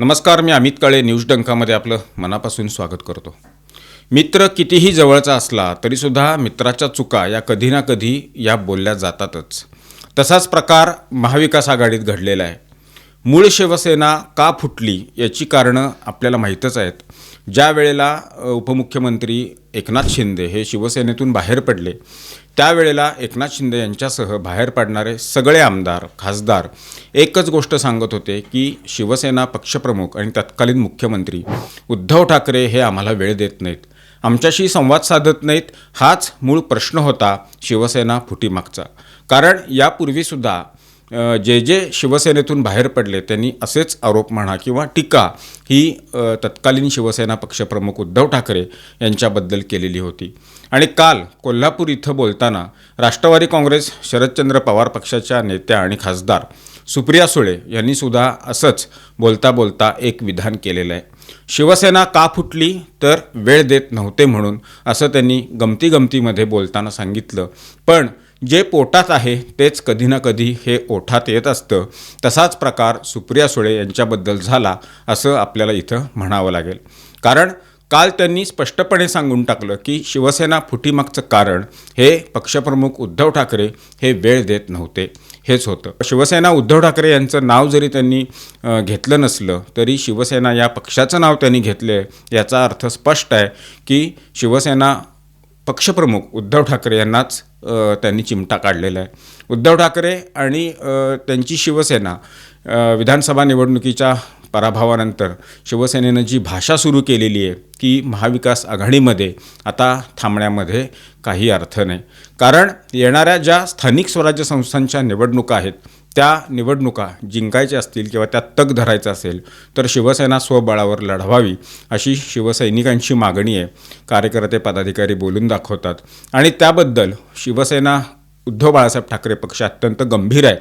नमस्कार मी अमित काळे न्यूज डंकामध्ये आपलं मनापासून स्वागत करतो. मित्र कितीही जवळचा असला तरीसुद्धा मित्राच्या चुका या कधी ना कधी या बोलल्या जातातच. तसाच प्रकार महाविकास आघाडीत घडलेला आहे. मूळ शिवसेना का फुटली याची कारणं आपल्याला माहीतच आहेत. ज्या वेळेला उपमुख्यमंत्री एकनाथ शिंदे हे शिवसेनेतून बाहेर पडले त्यावेळेला एकनाथ शिंदे यांच्यासह बाहेर पडणारे सगळे आमदार खासदार एकच गोष्ट सांगत होते की शिवसेना पक्षप्रमुख आणि तत्कालीन मुख्यमंत्री उद्धव ठाकरे हे आम्हाला वेळ देत नाहीत. आमच्याशी संवाद साधत नाहीत. हाच मूळ प्रश्न होता शिवसेना फुटीमागचा. कारण यापूर्वीसुद्धा जे जे शिवसेनेतून बाहेर पडले त्यांनी असेच आरोप म्हणा किंवा टीका ही तत्कालीन शिवसेना पक्षप्रमुख उद्धव ठाकरे यांच्याबद्दल केलेली होती. आणि काल कोल्हापूर इथं बोलताना राष्ट्रवादी काँग्रेस शरदचंद्र पवार पक्षाच्या नेत्या आणि खासदार सुप्रिया सुळे यांनीसुद्धा असंच बोलता बोलता एक विधान केलेलं आहे. शिवसेना का फुटली तर वेळ देत नव्हते म्हणून असं त्यांनी गमती गमतीमध्ये बोलताना सांगितलं. पण जे पोटात आहे तेच कधी ना कधी हे ओठात येत असतं. तसाच प्रकार सुप्रिया सुळे यांच्याबद्दल झाला असं आपल्याला इथं म्हणावं लागेल. कारण काल त्यांनी स्पष्टपणे सांगून टाकलं की शिवसेना फुटीमागचं कारण हे पक्षप्रमुख उद्धव ठाकरे हे वेळ देत नव्हते. हेच होतं. शिवसेना उद्धव ठाकरे यांचं नाव जरी त्यांनी घेतलं नसलं तरी शिवसेना या पक्षाचं नाव त्यांनी घेतले याचा अर्थ स्पष्ट आहे की शिवसेना पक्षप्रमुख उद्धव ठाकरे यांनाच त्यांनी चिमटा काढलेला आहे. उद्धव ठाकरे आणि त्यांची शिवसेना विधानसभा निवडणुकीच्या पराभवानंतर शिवसेनेनं जी भाषा सुरू केलेली आहे की महाविकास आघाडीमध्ये आता थांबण्यामध्ये काही अर्थ नाही. कारण येणाऱ्या ज्या स्थानिक स्वराज्य संस्थांच्या निवडणुका आहेत त्या निवडणुका जिंकायच्या असतील किंवा त्यात तग धरायचं असेल तर शिवसेना स्वबळावर लढवावी अशी शिवसैनिकांची मागणी आहे. कार्यकर्ते पदाधिकारी बोलून दाखवतात. आणि त्याबद्दल शिवसेना उद्धव बाळासाहेब ठाकरे पक्ष अत्यंत गंभीर आहे.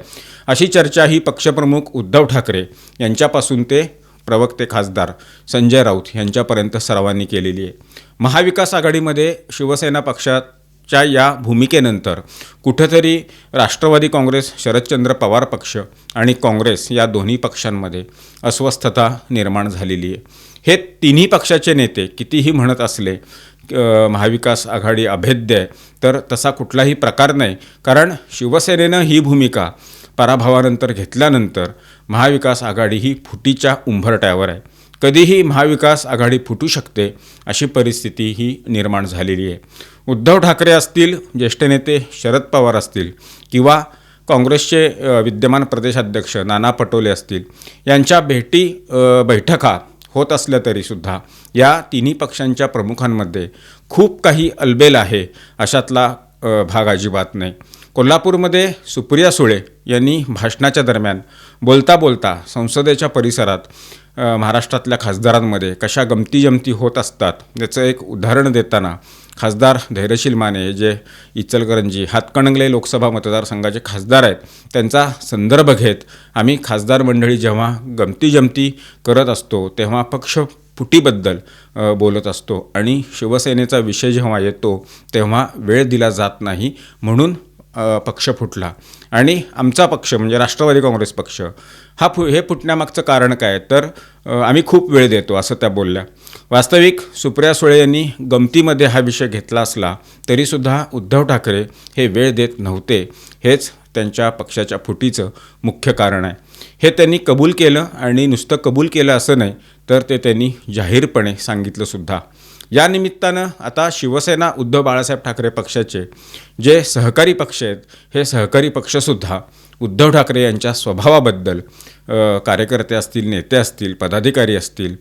अशी चर्चा ही पक्षप्रमुख उद्धव ठाकरे यांच्यापासून ते प्रवक्ते खासदार संजय राऊत यांच्यापर्यंत सर्वांनी केलेली आहे. महाविकास आघाडीमध्ये शिवसेना पक्षात च्या या भूमिकेनंतर कुठंतरी राष्ट्रवादी काँग्रेस शरदचंद्र पवार पक्ष आणि काँग्रेस या दोन्ही पक्षांमध्ये अस्वस्थता निर्माण झालेली आहे. हे तिन्ही पक्षाचे नेते कितीही म्हणत असले महाविकास आघाडी अभेद्य आहे तर तसा कुठलाही प्रकार नाही. कारण शिवसेनेनं ही भूमिका पराभवानंतर घेतल्यानंतर महाविकास आघाडी ही फुटीच्या उंभरट्यावर आहे. कधीही महाविकास आघाडी फुटू शकते अशी परिस्थिती ही निर्माण झालेली आहे. उद्धव ठाकरे असतील ज्येष्ठ नेते शरद पवार असतील किंवा काँग्रेसचे विद्यमान प्रदेशाध्यक्ष नाना पटोले असतील यांच्या भेटी बैठका होत असल्या तरीसुद्धा या तिन्ही पक्षांच्या प्रमुखांमध्ये खूप काही अलबेल आहे अशातला भाग अजिबात नाही. कोल्हापूरमध्ये सुप्रिया सुळे यांनी भाषणाच्या दरम्यान बोलता बोलता संसदेच्या परिसरात महाराष्ट्रातल्या खासदारांमध्ये कशा गमती जमती होत असतात याचं एक उदाहरण देताना खासदार धैर्यशील माने जे इचलकरंजी हातकणंगले लोकसभा मतदारसंघाचे खासदार आहेत त्यांचा संदर्भ घेत आम्ही खासदार मंडळी जेव्हा गमती जमती करत असतो तेव्हा पक्ष फुटीबद्दल बोलत असतो. आणि शिवसेनेचा विषय जेव्हा येतो तेव्हा वेळ दिला जात नाही म्हणून पक्ष फुटला. आणि आमचा पक्ष म्हणजे राष्ट्रवादी काँग्रेस पक्ष हा फु हे फुटण्यामागचं कारण काय? तर आम्ही खूप वेळ देतो असं त्या बोलल्या. वास्तविक सुप्रिया सुळे यांनी गमतीमध्ये हा विषय घेतला असला तरीसुद्धा उद्धव ठाकरे हे वेळ देत नव्हते. हेच त्यांच्या पक्षाच्या फुटीचं मुख्य कारण आहे. हे त्यांनी कबूल केलं आणि नुसतं कबूल केलं असं नाही तर ते त्यांनी जाहीरपणे सांगितलंसुद्धा. या निमित्तानं आता शिवसेना उद्धव बाळासाहेब ठाकरे पक्षाचे जे सहकारी पक्ष आहेत हे सहकारी पक्षसुद्धा उद्धव ठाकरे यांच्या स्वभावाबद्दल कार्यकर्ते असतील नेते असतील पदाधिकारी असतील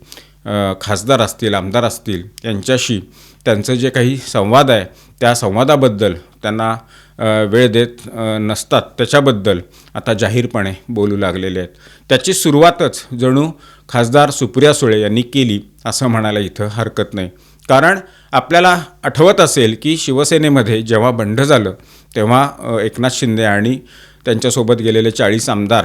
खासदार असतील आमदार असतील यांच्याशी त्यांचं जे काही संवाद आहे त्या संवादाबद्दल त्यांना वेळ देत नसतात. त्याच्याबद्दल आता जाहीरपणे बोलू लागलेले आहेत. त्याची सुरुवातच जणू खासदार सुप्रिया सुळे यांनी केली असं म्हणायला इथं हरकत नाही. कारण आपल्याला आठवत असेल की शिवसेनेमध्ये जेव्हा बंड झालं तेव्हा एकनाथ शिंदे आणि त्यांच्यासोबत गेलेले चाळीस आमदार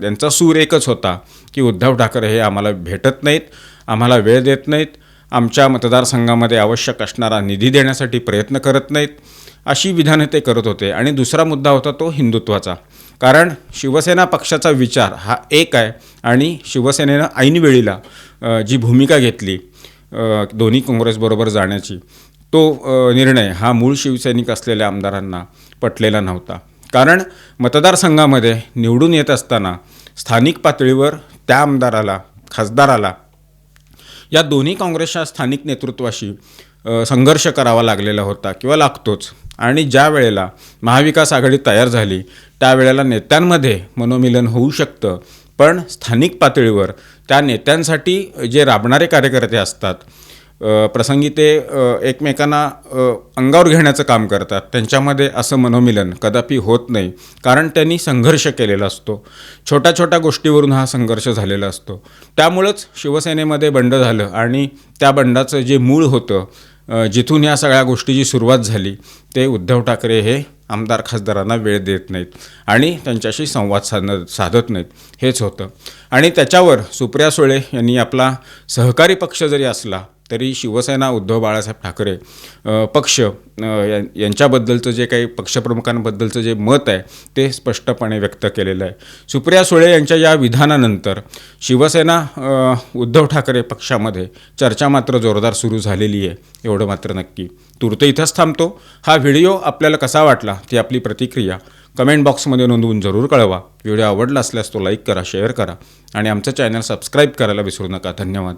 त्यांचा सूर एकच होता की उद्धव ठाकरे हे आम्हाला भेटत नाहीत आम्हाला वेळ देत नाहीत आमच्या मतदारसंघामध्ये आवश्यक असणारा निधी देण्यासाठी प्रयत्न करत नाहीत अशी विधानं ते करत होते. आणि दुसरा मुद्दा होता तो हिंदुत्वाचा. कारण शिवसेना पक्षाचा विचार हा एक आहे आणि शिवसेनेनं ऐनवेळीला जी भूमिका घेतली दोन्ही काँग्रेसबरोबर जाण्याची. तो निर्णय हा मूळ शिवसैनिक असलेल्या आमदारांना पटलेला नव्हता. कारण मतदारसंघामध्ये निवडून येत असताना स्थानिक पातळीवर त्या आमदाराला खासदाराला या दोन्ही काँग्रेसच्या स्थानिक नेतृत्वाशी संघर्ष करावा लागलेला होता किंवा लागतोच. आणि ज्या वेळेला महाविकास आघाडी तयार झाली त्यावेळेला नेत्यांमध्ये मनोमिलन होऊ शकतं. पण स्थानिक पातळीवर त्या नेत्यांसाठी जे राबणारे कार्यकर्ते असतात प्रसंगी ते एकमेकांना अंगावर घेण्याचं काम करतात. त्यांच्यामध्ये असं मनोमिलन कदापि होत नाही कारण त्यांनी संघर्ष केलेला असतो. छोट्या छोट्या गोष्टीवरून हा संघर्ष झालेला असतो. त्यामुळंच शिवसेनेमध्ये बंड झालं आणि त्या बंडाचं जे मूळ होतं जिथून या सगळ्या गोष्टीची सुरुवात झाली ते उद्धव ठाकरे हे आमदार खासदारांना वेळ देत नाहीत आणि त्यांच्याशी संवाद साधन साधत नाहीत. हेच होतं. आणि त्याच्यावर सुप्रिया सुळे यांनी आपला सहकारी पक्ष जरी असला तरी शिवसेना उद्धव बाळासाहेब ठाकरे पक्ष या- यांच्याबद्दलचं जे काही पक्षप्रमुखांबद्दलचं जे मत आहे ते स्पष्टपणे व्यक्त केलेलं आहे. सुप्रिया सुळे यांच्या या विधानानंतर शिवसेना उद्धव ठाकरे पक्षामध्ये चर्चा मात्र जोरदार सुरू झालेली आहे एवढं मात्र नक्की. तूर्त इथंच थांबतो. हा व्हिडिओ आपल्याला कसा वाटला ती आपली प्रतिक्रिया कमेंट बॉक्समध्ये नोंदवून जरूर कळवा. व्हिडिओ आवडला असल्यास तो लाईक करा शेअर करा आणि आमचं चॅनल सबस्क्राईब करायला विसरू नका. धन्यवाद.